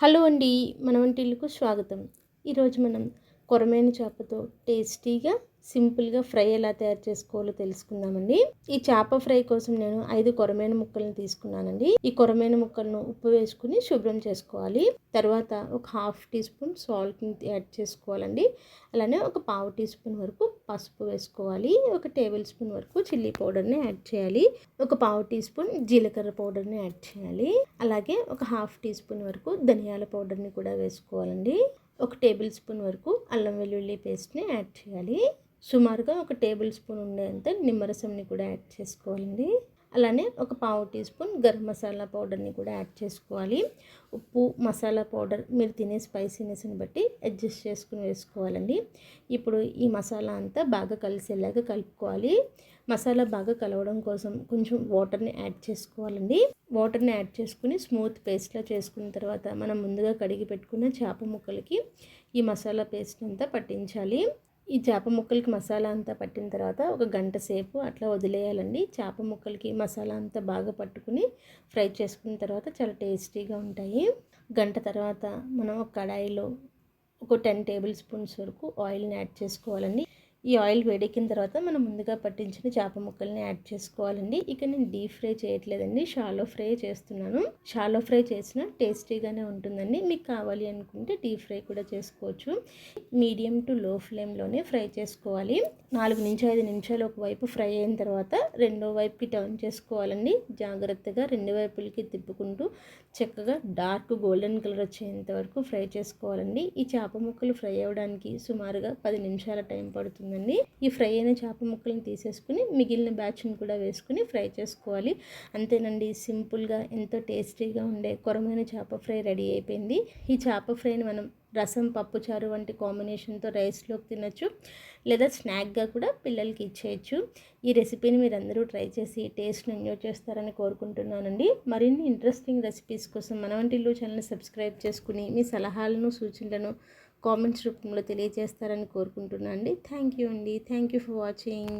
Hello అండి మన వంటిల్లుకు స్వాగతం. ఈరోజు మనం కొరమైన చేపతో టేస్టీగా సింపుల్గా ఫ్రై ఎలా తయారు చేసుకోవాలో తెలుసుకుందామండి. ఈ చేప ఫ్రై కోసం నేను ఐదు కొరమైన ముక్కలను తీసుకున్నానండి. ఈ కొరమైన ముక్కలను ఉప్పు వేసుకుని శుభ్రం చేసుకోవాలి. తర్వాత ఒక హాఫ్ టీ స్పూన్ సాల్ట్ని యాడ్ చేసుకోవాలండి. అలానే ఒక పావు టీ స్పూన్ వరకు పసుపు వేసుకోవాలి. ఒక టేబుల్ స్పూన్ వరకు చిల్లీ పౌడర్ని యాడ్ చేయాలి. ఒక పావు టీ స్పూన్ జీలకర్ర పౌడర్ని యాడ్ చేయాలి. అలాగే ఒక హాఫ్ టీ స్పూన్ వరకు ధనియాల పౌడర్ని కూడా వేసుకోవాలండి. ఒక టేబుల్ స్పూన్ వరకు అల్లం వెల్లుల్లి పేస్ట్ని యాడ్ చేయాలి. సుమారుగా ఒక టేబుల్ స్పూన్ ఉండేంత నిమ్మరసంని కూడా యాడ్ చేసుకోవాలండి. అలానే ఒక పావు టీ స్పూన్ గరం మసాలా పౌడర్ని కూడా యాడ్ చేసుకోవాలి. ఉప్పు మసాలా పౌడర్ మీరు తినే స్పైసీనెస్ని బట్టి అడ్జస్ట్ చేసుకుని వేసుకోవాలండి. ఇప్పుడు ఈ మసాలా అంతా బాగా కలిసేలాగా కలుపుకోవాలి. మసాలా బాగా కలవడం కోసం కొంచెం వాటర్ని యాడ్ చేసుకోవాలండి. వాటర్ని యాడ్ చేసుకుని స్మూత్ పేస్ట్లా చేసుకున్న తర్వాత మనం ముందుగా కడిగి పెట్టుకున్న చేప ముక్కలకి ఈ మసాలా పేస్ట్ అంతా పట్టించాలి. ఈ చేప ముక్కలకి మసాలా అంతా పట్టిన తర్వాత ఒక గంట సేపు అట్లా వదిలేయాలండి. చేప ముక్కలకి మసాలా అంతా బాగా పట్టుకుని ఫ్రై చేసుకున్న తర్వాత చాలా టేస్టీగా ఉంటాయి. గంట తర్వాత మనం ఒక కడాయిలో ఒక టెన్ టేబుల్ స్పూన్స్ వరకు ఆయిల్ని యాడ్ చేసుకోవాలండి. ఈ ఆయిల్ వేడెక్కిన తర్వాత మనం ముందుగా పట్టించిన చేప ముక్కల్ని యాడ్ చేసుకోవాలండి. ఇక నేను డీప్ ఫ్రై చేయట్లేదండి. షాలో ఫ్రై చేస్తున్నాను. షాలో ఫ్రై చేసిన టేస్టీగానే ఉంటుందండి. మీకు కావాలి అనుకుంటే డీప్ ఫ్రై కూడా చేసుకోవచ్చు. మీడియం టు లో ఫ్లేమ్లోనే ఫ్రై చేసుకోవాలి. నాలుగు నుంచి ఐదు నిమిషాలు ఒకవైపు ఫ్రై అయిన తర్వాత రెండో వైపుకి టర్న్ చేసుకోవాలండి. జాగ్రత్తగా రెండు వైపులకి తిప్పుకుంటూ చక్కగా డార్క్ గోల్డెన్ కలర్ వచ్చేంత వరకు ఫ్రై చేసుకోవాలండి. ఈ చేప ముక్కలు ఫ్రై అవ్వడానికి సుమారుగా పది నిమిషాల టైం పడుతుంది. ఉంటుందండి. ఈ ఫ్రై అయిన చేప ముక్కలను తీసేసుకుని మిగిలిన బ్యాచ్ని కూడా వేసుకుని ఫ్రై చేసుకోవాలి. అంతేనండి సింపుల్గా ఎంతో టేస్టీగా ఉండే కొరమైన చేప ఫ్రై రెడీ అయిపోయింది. ఈ చేప ఫ్రైని మనం రసం పప్పుచారు వంటి కాంబినేషన్తో రైస్లోకి తినచ్చు. లేదా స్నాక్గా కూడా పిల్లలకి ఇచ్చేయచ్చు. ఈ రెసిపీని మీరు అందరూ ట్రై చేసి టేస్ట్ని ఎంజాయ్ చేస్తారని కోరుకుంటున్నానండి. మరిన్ని ఇంట్రెస్టింగ్ రెసిపీస్ కోసం మన వంటిల్లు ఛానల్ సబ్స్క్రైబ్ చేసుకుని మీ సలహాలను సూచనలను కామెంట్స్ రూపంలో తెలియజేస్తారని కోరుకుంటున్నాను అండి థ్యాంక్ యూ అండి. Thank you for watching.